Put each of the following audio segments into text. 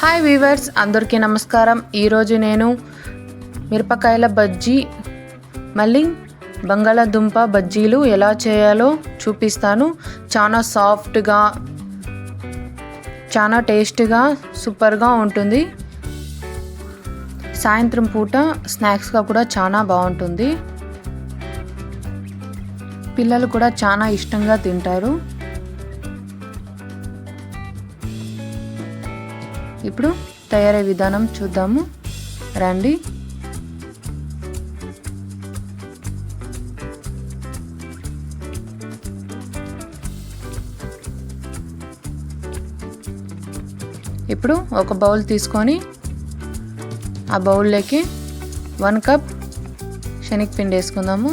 Hi weavers అందరికీ నమస్కారం. ఈరోజు నేను మిరపకాయల బజ్జీ మళ్ళీ బంగాళాదుంప బజ్జీలు ఎలా చేయాలో చూపిస్తాను. చాలా సాఫ్ట్గా చాలా టేస్ట్గా సూపర్గా ఉంటుంది. సాయంత్రం పూట స్నాక్స్గా కూడా చాలా బాగుంటుంది. పిల్లలు కూడా చాలా ఇష్టంగా తింటారు. ఇప్పుడు తయారయ్యే విధానం చూద్దాము. రండి. ఇప్పుడు ఒక బౌల్ తీసుకొని ఆ బౌల్లోకి వన్ కప్ శనగపిండి వేసుకుందాము.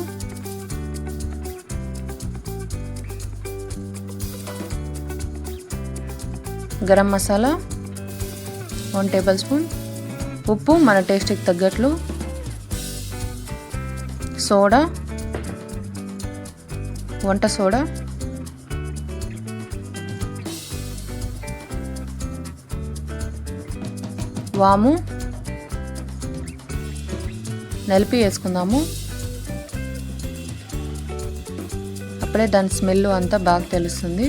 Garam masala one tablespoon ఉప్పు మన టేస్ట్కి తగ్గట్లు. సోడా వంట సోడా. వాము. నలిపి వేసుకుందాము. అప్పుడే దాని స్మెల్ అంతా బాగా తెలుస్తుంది.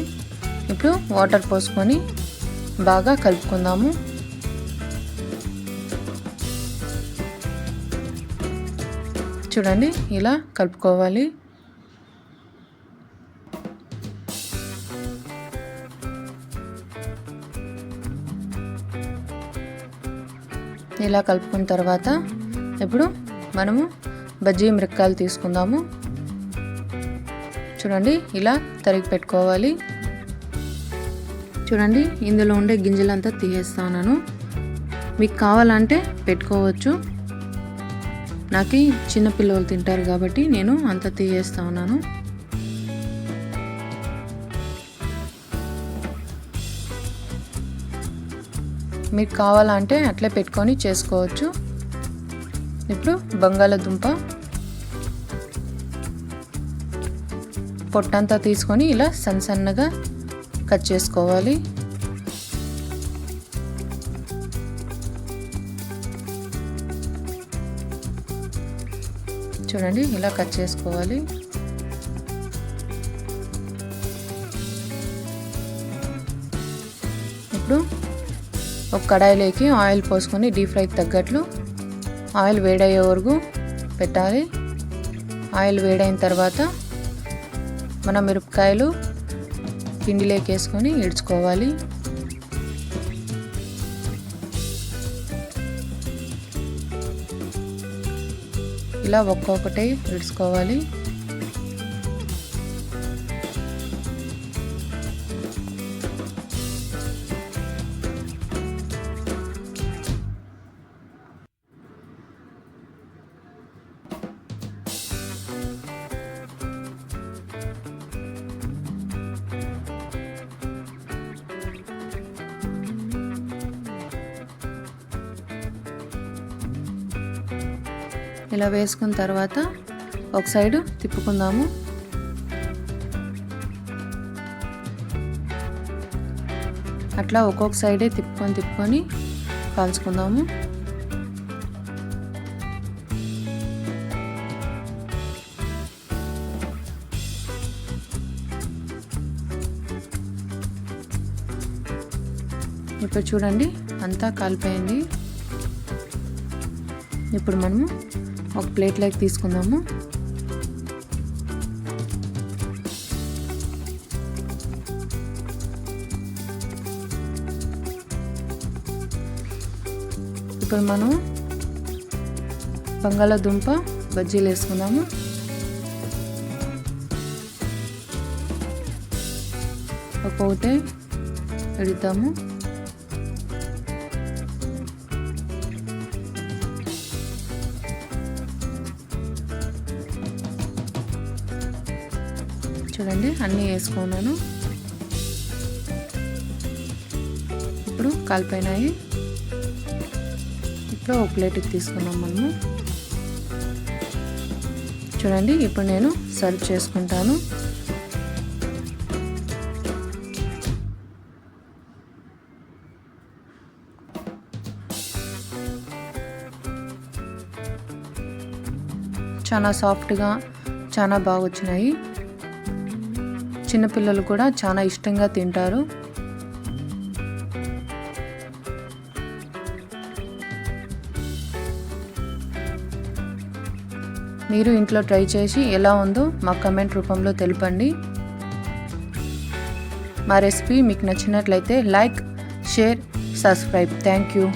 ఇప్పుడు వాటర్ పోసుకొని బాగా కలుపుకుందాము. చూడండి ఇలా కలుపుకోవాలి. ఇలా కలుపుకున్న తర్వాత ఇప్పుడు మనము బజ్జీ మిరక్కాయలు తీసుకుందాము. చూడండి ఇలా తరిగి పెట్టుకోవాలి. చూడండి ఇందులో ఉండే గింజలంతా తీసేస్తాను మీకు కావాలంటే పెట్టుకోవచ్చు. నాకు చిన్న పిల్లలు తింటారు కాబట్టి నేను అంత తీయేస్తా ఉన్నాను. మీకు కావాలంటే అట్లే పెట్టుకొని చేసుకోవచ్చు. ఇప్పుడు బంగాళదుంప పొట్టంతా తీసుకొని ఇలా సన్న సన్నగా కట్ చేసుకోవాలి. చూడండి ఇలా కట్ చేసుకోవాలి. ఇప్పుడు ఒక కడాయిలోకి ఆయిల్ పోసుకొని డీప్ ఫ్రైకి తగ్గట్లు ఆయిల్ వేడయ్యే వరకు పెట్టాలి. ఆయిల్ వేడైన తర్వాత మన మిరపకాయలు పిండిలోకి వేసుకొని ఇడ్చుకోవాలి. ఇలా ఒక్కొక్కటి విడుచుకోవాలి ఇలా వేసుకున్న తర్వాత ఒక సైడు తిప్పుకుందాము. అట్లా ఒక్కొక్క సైడే తిప్పుకొని తిప్పుకొని కాల్చుకుందాము. ఇప్పుడు చూడండి అంతా కాలిపోయింది. ఇప్పుడు మనము ఒక ప్లేట్లోకి తీసుకుందాము. ఇప్పుడు మనం బంగాళాదుంప బజ్జీలు వేసుకుందాము. ఒక్కొక్కటే పెడతాము చూడండి అన్నీ వేసుకున్నాను. ఇప్పుడు కలిపోయినాయి ఇప్పుడు ఒక ప్లేట్కి తీసుకున్నాం మనము. చూడండి ఇప్పుడు నేను సర్వ్ చేసుకుంటాను. చాలా సాఫ్ట్గా చాలా బాగా వచ్చినాయి చిన్నపిల్లలు కూడా చాలా ఇష్టంగా తింటారు. మీరు ఇంట్లో ట్రై చేసి ఎలా ఉందో మా కమెంట్ రూపంలో తెలపండి. మా రెసిపీ మీకు నచ్చినట్లయితే like share subscribe. Thank you.